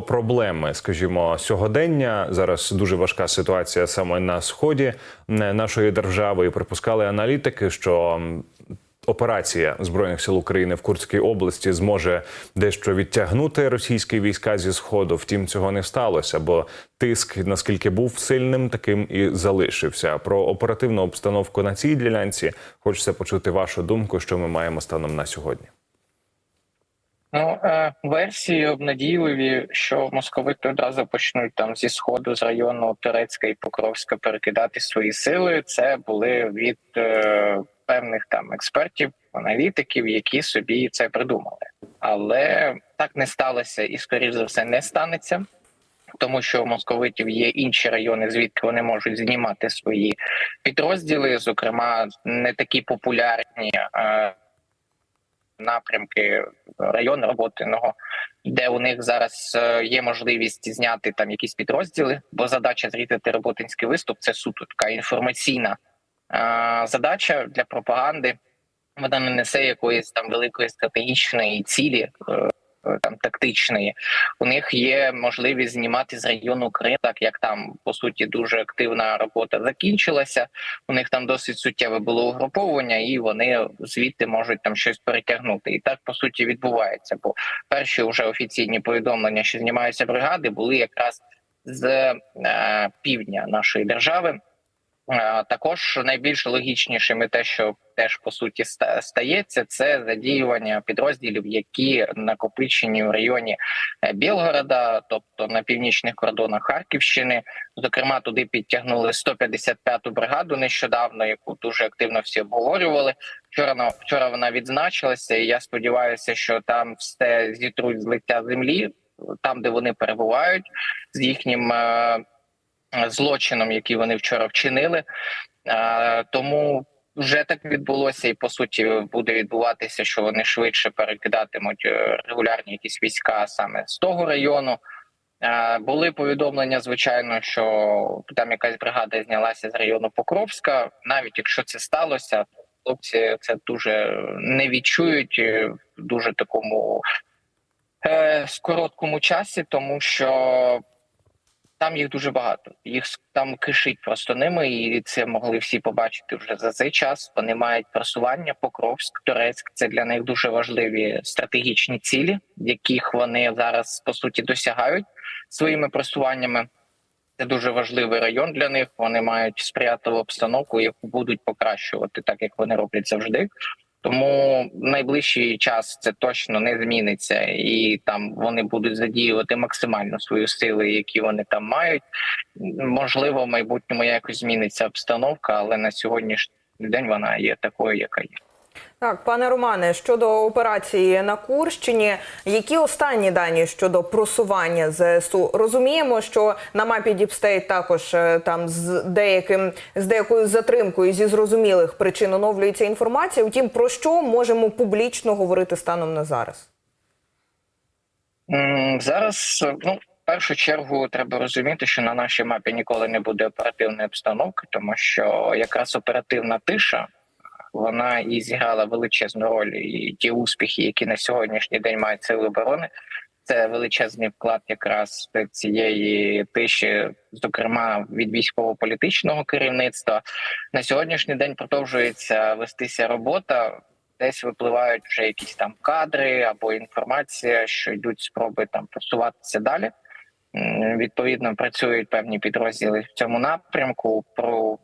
Проблеми, скажімо, сьогодення зараз дуже важка ситуація саме на сході е, нашої держави. І припускали аналітики, що операція збройних сил України в Курській області зможе дещо відтягнути російські війська зі сходу. Втім, цього не сталося, бо тиск, наскільки був сильним, таким і залишився. Про оперативну обстановку на цій ділянці хочеться почути вашу думку, що ми маємо станом на сьогодні. Ну, е, версії обнадійливі, що московити одразу почнуть там зі сходу з району Турецька і Покровська перекидати свої сили. Це були від е, певних там експертів, аналітиків, які собі це придумали. Але так не сталося і, скоріш за все, не станеться. Тому що у московитів є інші райони, звідки вони можуть знімати свої підрозділи, зокрема, не такі популярні е, напрямки району роботиного, де у них зараз е, є можливість зняти там якісь підрозділи, бо задача зрізати роботинський виступ це суто така інформаційна е, задача для пропаганди. Вона не несе якоїсь там великої стратегічної цілі. Там тактичної у них є можливість знімати з району Крим, так як там по суті дуже активна робота закінчилася. У них там досить суттєве було угруповання, і вони звідти можуть там щось перетягнути. І так по суті відбувається. Бо перші вже офіційні повідомлення, що знімаються бригади, були якраз з е, півдня нашої держави. Е, Також найбільш логічнішим і те, що теж по суті стається, це задіювання підрозділів, які накопичені в районі е, Білгорода, тобто на північних кордонах Харківщини. Зокрема, туди підтягнули 155-ту бригаду нещодавно, яку дуже активно всі обговорювали. Вчора на- вчора вона відзначилася, і я сподіваюся, що там все зітруть з лиця землі, там де вони перебувають, з їхнім. Е, злочином, який вони вчора вчинили. Е, Тому вже так відбулося, і по суті буде відбуватися, що вони швидше перекидатимуть е, регулярні якісь війська саме з того району. Були повідомлення, звичайно, що там якась бригада знялася з району Покровська. Навіть якщо це сталося, хлопці це дуже не відчують в дуже такому е, короткому часі, тому що там їх дуже багато. Їх там кишить просто ними, і це могли всі побачити вже за цей час. Вони мають просування Покровськ, Турецьк. Це для них дуже важливі стратегічні цілі, яких вони зараз по суті досягають своїми просуваннями. Це дуже важливий район для них. Вони мають сприятливу обстановку, яку будуть покращувати, так як вони роблять завжди. Тому найближчий час це точно не зміниться, і там вони будуть задіювати максимально свої сили, які вони там мають. Можливо, в майбутньому якось зміниться обстановка, але на сьогоднішній день вона є такою, яка є. Так, пане Романе, щодо операції на Курщині, які останні дані щодо просування ЗСУ? Розуміємо, що на мапі Діпстейт також е, там з деяким з деякою затримкою зі зрозумілих причин оновлюється інформація. Втім, про що можемо публічно говорити станом на зараз? Зараз ну в першу чергу треба розуміти, що на нашій мапі ніколи не буде оперативної обстановки, тому що якраз оперативна тиша вона і зіграла величезну роль. І ті успіхи, які на сьогоднішній день мають сили оборони, це величезний вклад якраз цієї тиші, зокрема від військово-політичного керівництва. На сьогоднішній день продовжується вестися робота. Десь випливають вже якісь там кадри або інформація, що йдуть спроби там просуватися далі. Відповідно, працюють певні підрозділи в цьому напрямку. Про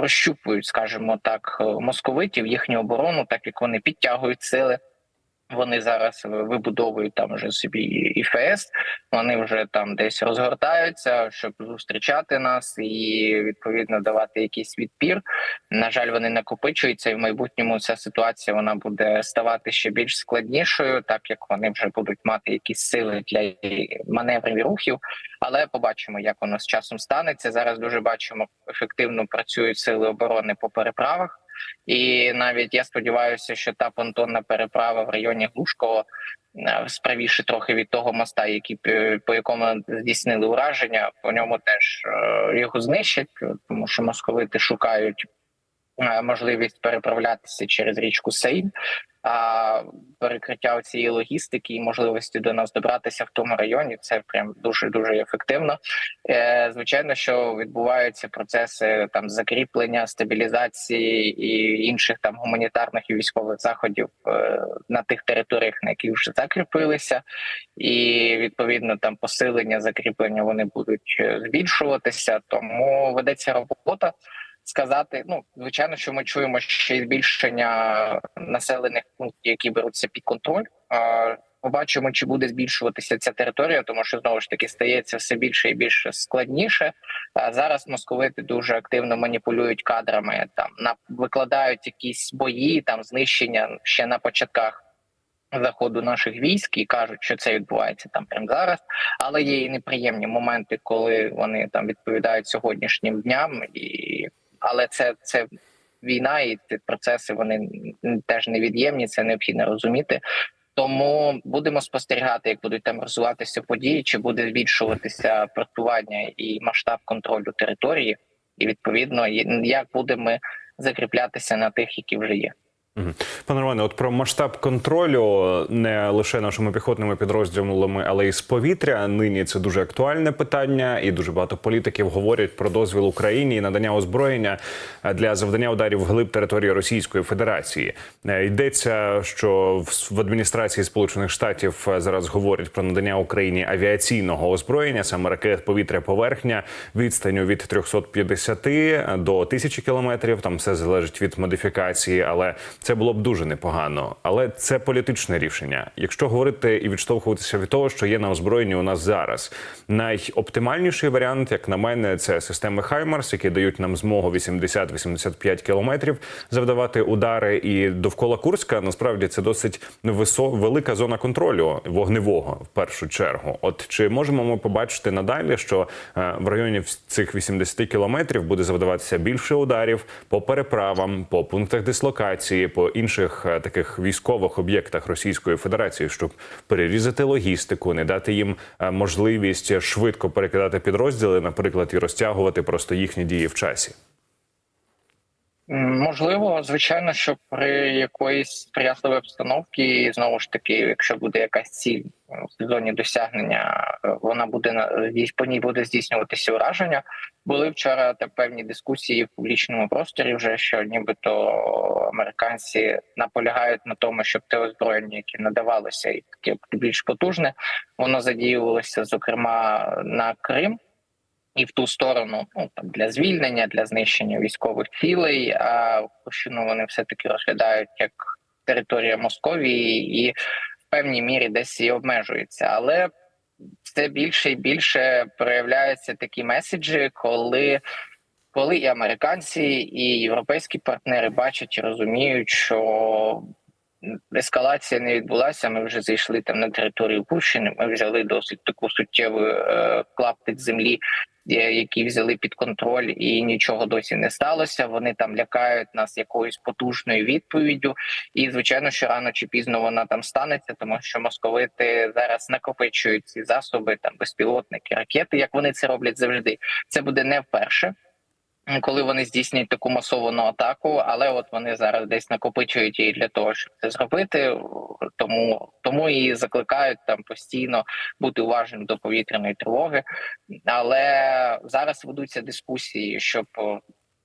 прощупують, скажімо так, е, московитів їхню оборону, так як вони підтягують сили. Вони зараз вибудовують там вже собі ІФС. Вони вже там десь розгортаються, щоб зустрічати нас і відповідно давати якийсь відпір. На жаль, вони накопичуються, і в майбутньому ця ситуація вона буде ставати ще більш складнішою, так як вони вже будуть мати якісь сили для маневрів і рухів. Але побачимо, як воно з часом станеться. Зараз дуже бачимо, ефективно працюють сили оборони по переправах. І навіть я сподіваюся, що та понтонна переправа в районі Глушкова е, справіше трохи від того моста, який п- по якому здійснили ураження. По ньому теж е, його знищать, тому що московити шукають е, можливість переправлятися через річку Сейн. А перекриття цієї логістики і можливості до нас добратися в тому районі це прям дуже дуже ефективно. Е, звичайно, що відбуваються процеси там закріплення, стабілізації і інших там гуманітарних і військових заходів е, на тих територіях, на яких вже закріпилися, і відповідно там посилення закріплення вони будуть е, збільшуватися. Тому ведеться робота. Сказати, ну звичайно, що ми чуємо ще й збільшення населених пунктів, які беруться під контроль. Побачимо, чи буде збільшуватися ця територія, тому що знову ж таки стається все більше і більше складніше. А зараз московити дуже активно маніпулюють кадрами. Там на викладають якісь бої, там знищення ще на початках заходу наших військ і кажуть, що це відбувається там прямо зараз. Але є і неприємні моменти, коли вони там відповідають сьогоднішнім дням, і але це це війна, і ці процеси вони теж невід'ємні. Це необхідно розуміти. Тому будемо спостерігати, як будуть там розвиватися події, чи буде збільшуватися працювання і масштаб контролю території, і відповідно як будемо закріплятися на тих, які вже є. Пане Романе, от про масштаб контролю не лише нашими піхотними підрозділами, але й з повітря. Нині це дуже актуальне питання, і дуже багато політиків говорять про дозвіл Україні і надання озброєння для завдання ударів вглиб території Російської Федерації. Е, Йдеться, що в- адміністрації Сполучених Штатів е, зараз говорять про надання Україні авіаційного озброєння, саме ракет повітря поверхня відстанню від 350 до 1000 кілометрів. Там все залежить від модифікації, але це було б дуже непогано. Але це політичне рішення. Якщо говорити і відштовхуватися від того, що є на озброєнні у нас зараз, найоптимальніший варіант, як на мене, це системи Хаймарс, які дають нам змогу 80-85 кілометрів завдавати удари. І довкола Курська насправді це досить висо... велика зона контролю вогневого в першу чергу. От чи можемо ми побачити надалі, що е, в районі цих 80 кілометрів буде завдаватися більше ударів по переправам, по пунктах дислокації, по інших е, таких військових об'єктах Російської Федерації, щоб перерізати логістику, не дати їм е, можливість швидко перекидати підрозділи, наприклад, і розтягувати просто їхні дії в часі. Можливо, звичайно, що при якоїсь сприятливій обстановці, знову ж таки, якщо буде якась ціль в сезоні досягнення, е, вона буде по ній буде здійснюватися ураження. Були вчора та певні дискусії в публічному просторі, вже що нібито американці наполягають на тому, щоб те озброєння, яке надавалося, і таке більш потужне, воно задіювалося, зокрема на Крим і в ту сторону, ну там для звільнення, для знищення військових цілей. А Курщину вони все таки розглядають як територія Московії і в певній мірі десь і обмежується. Але все більше і більше проявляються такі меседжі, коли. Коли і американці, і європейські партнери бачать і розуміють, що ескалація не відбулася. Ми вже зайшли там на територію Курщини. Ми взяли досить таку суттєву е, клаптик землі, які взяли під контроль, і нічого досі не сталося. Вони там лякають нас якоюсь потужною відповіддю. І звичайно, що рано чи пізно вона там станеться, тому що московити зараз накопичують ці засоби, там безпілотники, ракети, як вони це роблять завжди. Це буде не вперше. Коли вони здійснюють таку масовану атаку, але от вони зараз десь накопичують її для того, щоб це зробити. Тому тому і закликають там постійно бути уважним до повітряної тривоги. Але зараз ведуться дискусії, щоб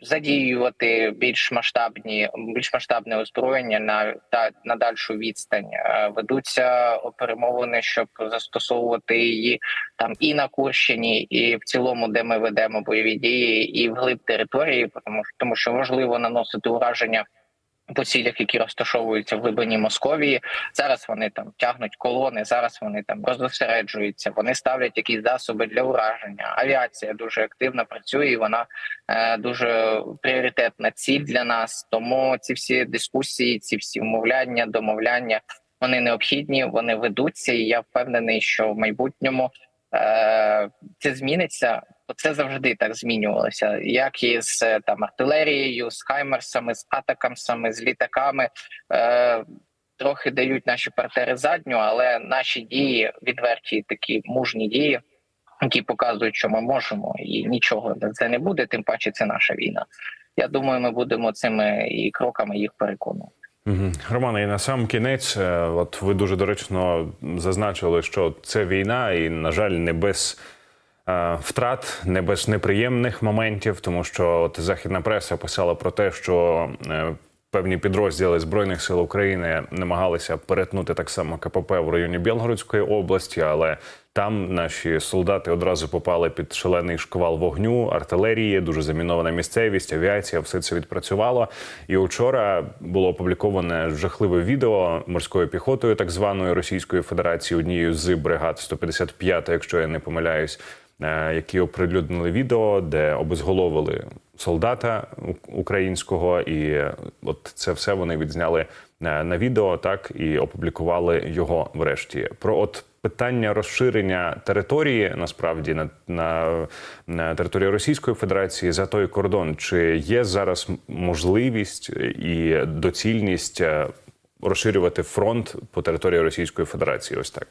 задіювати більш масштабні, більш масштабне озброєння на та на дальшу відстань. Е, Ведуться перемовини, щоб застосовувати її там і на Курщині, і в цілому, де ми ведемо бойові дії, і вглиб території, тому тому, що важливо наносити ураження. По цілях, які розташовуються в глибині Московії, зараз вони там тягнуть колони. Зараз вони там розосереджуються. Вони ставлять якісь засоби для ураження. Авіація дуже активно працює. і Вона е, дуже пріоритетна ціль для нас. Тому ці всі дискусії, ці всі вмовляння, домовляння вони необхідні, вони ведуться. І я впевнений, що в майбутньому е, це зміниться. Бо це завжди так змінювалося, як і з е, там артилерією, з хаймерсами, з атакамсами, з літаками. Е, Трохи дають наші партнери задню, але наші дії відверті, такі мужні дії, які показують, що ми можемо, і нічого це не буде. Тим паче, це наша війна. я думаю, ми будемо цими і кроками їх переконувати. Романе, і на сам кінець, е, от ви дуже доречно зазначили, що це війна, і, на жаль, не без втрат, не без неприємних моментів, тому що от західна преса писала про те, що е, певні підрозділи збройних сил України намагалися перетнути так само КПП в районі Білгородської області, але там наші солдати одразу попали під шалений шквал вогню, артилерії, дуже замінована місцевість, авіація, все це відпрацювало. І вчора було опубліковане жахливе відео морською піхотою, так званої Російської Федерації, однією з бригад 155, якщо я не помиляюсь, е, які оприлюднили відео, де обезголовили солдата українського, і е, от це все вони відзняли е, на відео, так і опублікували його врешті. Про от питання розширення території насправді на, на, на території Російської Федерації за той кордон, чи є зараз можливість і доцільність е, розширювати фронт по території Російської Федерації? Ось так.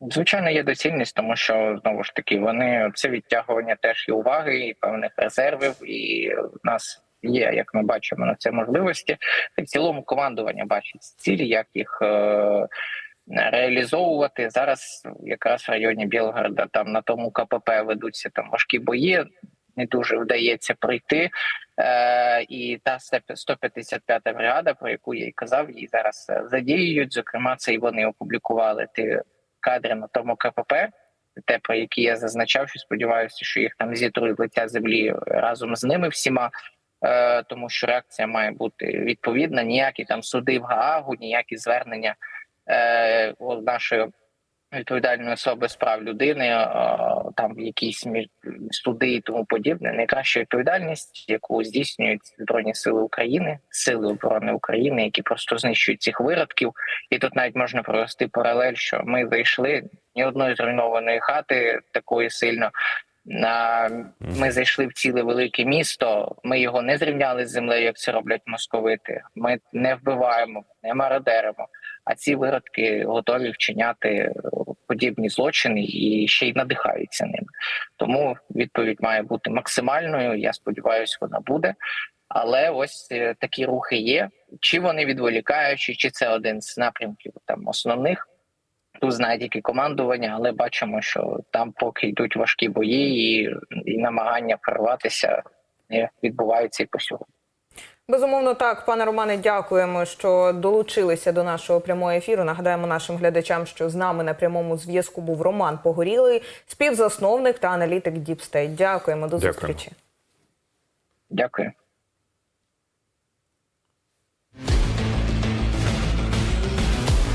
Звичайно, є доцільність, тому що знову ж таки вони це відтягування теж і уваги, і певних резервів, і в нас є, як ми бачимо, на це можливості. В цілому командування бачить цілі, як їх е- реалізовувати зараз. Якраз в районі Білгорода, там на тому КПП ведуться там важкі бої. Не дуже вдається пройти. Е, і та 155-та бригада, про яку я й казав, її зараз е, задіюють. Зокрема, це і вони опублікували ті кадри на тому КПП, те, про які я зазначав, що сподіваюся, що їх там зітруть лиця землі разом з ними всіма. Е, тому що реакція має бути відповідна. Ніякі там суди в Гаагу, ніякі звернення е, нашої відповідальної особи з прав людини, е, там якісь суди і тому подібне. Найкраща відповідальність, яку здійснюють збройні сили України, сили оборони України, які просто знищують цих виродків. І тут навіть можна провести паралель, що ми зайшли ні одної зруйнованої хати такої сильно. На ми зайшли в ціле велике місто. Ми його не зрівняли з землею, як це роблять московити. Ми не вбиваємо, не мародеримо. А ці виродки готові вчиняти подібні злочини і ще й надихаються ними. Тому відповідь має бути максимальною. Я сподіваюся, вона буде. Але ось е, такі рухи є. Чи вони відволікаючі, чи це один з напрямків там основних. Тут знає тільки командування, але бачимо, що там поки йдуть важкі бої, і, і намагання прорватися відбуваються і по сьогодні. Безумовно, так, пане Романе, дякуємо, що долучилися до нашого прямого ефіру. Нагадаємо нашим глядачам, що з нами на прямому зв'язку був Роман Погорілий, співзасновник та аналітик Діпстей. Дякуємо до зустрічі. Дякую.